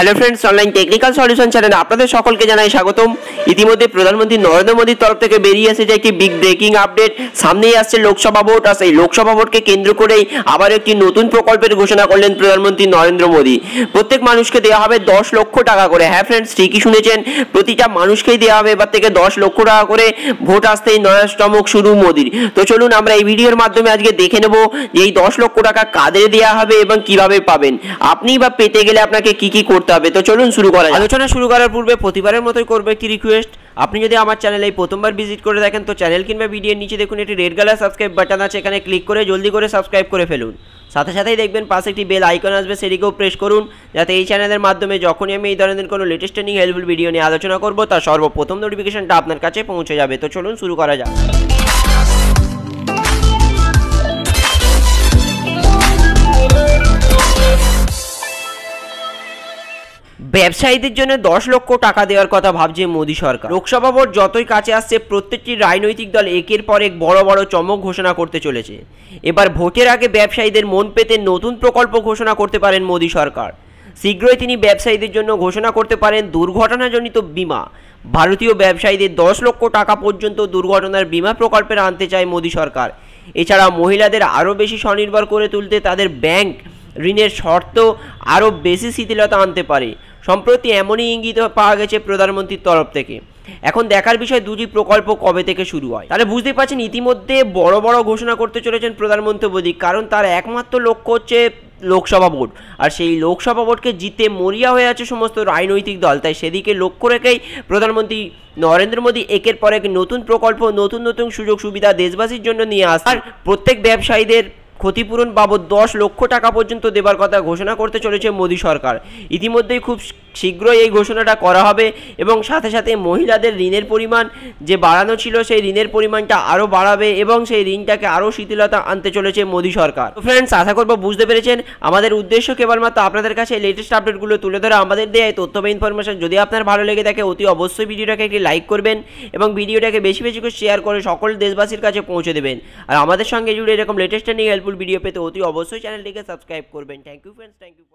Hello friends online technical solution চ্যানেলে আপনাদের সকলকে জানাই স্বাগতম। ইতিমধ্যে প্রধানমন্ত্রী নরেন্দ্র মোদীর তরফ থেকে বেরিয়ে এসেছে একটি বিগ ব্রেকিং আপডেট সামনেই আসছে লোকসভা ভোট, আর সেই লোকসভা ভোটকে কেন্দ্র করেই আবার একটি নতুন প্রকল্পের ঘোষণা করলেন প্রধানমন্ত্রী নরেন্দ্র মোদী। প্রত্যেক মানুষকে দেওয়া হবে দশ লক্ষ টাকা করে। হ্যাঁ ফ্রেন্ডস ঠিকই শুনেছেন, প্রতিটা মানুষকেই দেওয়া হবে এবার থেকে দশ লক্ষ টাকা করে। ভোট আসতেই নয়াষ্টমক শুরু মোদীর। তো চলুন আমরা এই ভিডিওর মাধ্যমে আজকে দেখে নেব যে এই দশ লক্ষ টাকা কাদের দেওয়া হবে এবং কীভাবে পাবেন। আপনি বা পেতে গেলে আপনাকে কি কি করতে হবে। তো চলুন শুরু করা আলোচনা শুরু করার পূর্বে প্রতিবারের মতোই করব একটি রিকোয়েস্ট আপনি যদি আমার চ্যানেলে এই প্রথমবার ভিজিট করে দেখেন, তো চ্যানেল কিংবা ভিডিওর নিচে দেখুন, একটি রেড কালার সাবস্ক্রাইব বাটন আছে, এখানে ক্লিক করে জলদি করে সাবস্ক্রাইব করে ফেলুন। সাথে সাথেই দেখবেন পাশে একটি বেল আইকন আসবে সেটিকেও প্রেস করুন, যাতে এই চ্যানেলের মাধ্যমে যখনই আমি এই ধরনের কোনো লেটেস্ট ট্রেনিং হেল্পফুল ভিডিও নিয়ে আলোচনা করব, তার সর্বপ্রথম নোটিফিকেশনটা আপনার কাছে পৌঁছে যাবে। তো চলুন শুরু করা যাক। ব্যবসায়ীদের জন্য দশ লক্ষ টাকা দেওয়ার কথা ভাবছে মোদী সরকার। লোকসভা ভোট যতই কাছে আসছে, প্রত্যেকটি রাজনৈতিক দল একের পর এক বড় বড় চমক ঘোষণা করতে চলেছে। এবার ভোটের আগে ব্যবসায়ীদের মন পেতে নতুন প্রকল্প ঘোষণা করতে পারেন মোদী সরকার। শীঘ্রই তিনি ব্যবসায়ীদের জন্য ঘোষণা করতে পারেন দুর্ঘটনাজনিত বীমা। ভারতীয় ব্যবসায়ীদের দশ লক্ষ টাকা পর্যন্ত দুর্ঘটনার বিমা প্রকল্পে আনতে চায় মোদী সরকার। এছাড়া মহিলাদের আরও বেশি স্বনির্ভর করে তুলতে তাদের ব্যাংক ঋণের শর্ত আরও বেশি শিথিলতা আনতে পারে। সম্প্রতি এমনই ইঙ্গিত পাওয়া গেছে প্রধানমন্ত্রীর তরফ থেকে। এখন দেখার বিষয় দুটি প্রকল্প কবে থেকে শুরু হয়? তাহলে বুঝতে পারছেন, ইতিমধ্যে বড় বড় ঘোষণা করতে চলেছেন প্রধানমন্ত্রী মোদী, কারণ তার একমাত্র লক্ষ্য হচ্ছে লোকসভা ভোট। আর সেই লোকসভা ভোটকে জিতে মরিয়া হয়ে আছে সমস্ত রাজনৈতিক দল। তাই সেদিকে লক্ষ্য রেখেই প্রধানমন্ত্রী নরেন্দ্র মোদী একের পর এক নতুন প্রকল্প, নতুন নতুন সুযোগ সুবিধা দেশবাসীর জন্য নিয়ে আসছে আর প্রত্যেক ব্যবসায়ীদের ক্ষতিপূরণ বাবদ দশ লক্ষ টাকা পর্যন্ত দেবার কথা ঘোষণা করতে চলেছে মোদী সরকার। ইতিমধ্যেই খুব শীঘ্রই এই ঘোষণাটা করা হবে এবং সাথে সাথে মহিলাদের ঋণের পরিমাণ যে বাড়ানো ছিল, সেই ঋণের পরিমাণটা আরও বাড়াবে এবং সেই ঋণটাকে আরও শিথিলতা আনতে চলেছে মোদী সরকার। তো ফ্রেন্ডস আশা করব বুঝতে পেরেছেন। আমাদের উদ্দেশ্য কেবলমাত্র আপনাদের কাছে লেটেস্ট আপডেটগুলো তুলে ধরে, আমাদের এই তথ্য বা ইনফরমেশন যদি আপনার ভালো লেগে থাকে, অতি অবশ্যই ভিডিওটাকে একটি লাইক করবেন এবং ভিডিওটাকে বেশি বেশি করে শেয়ার করে সকল দেশবাসীর কাছে পৌঁছে দেবেন। আর আমাদের সঙ্গে জুড়ে এরকম লেটেস্ট নিয়ে হেল্পফুল ভিডিও পেতে অতি অবশ্যই চ্যানেলটিকে সাবস্ক্রাইব করবেন। Thank you friends thank you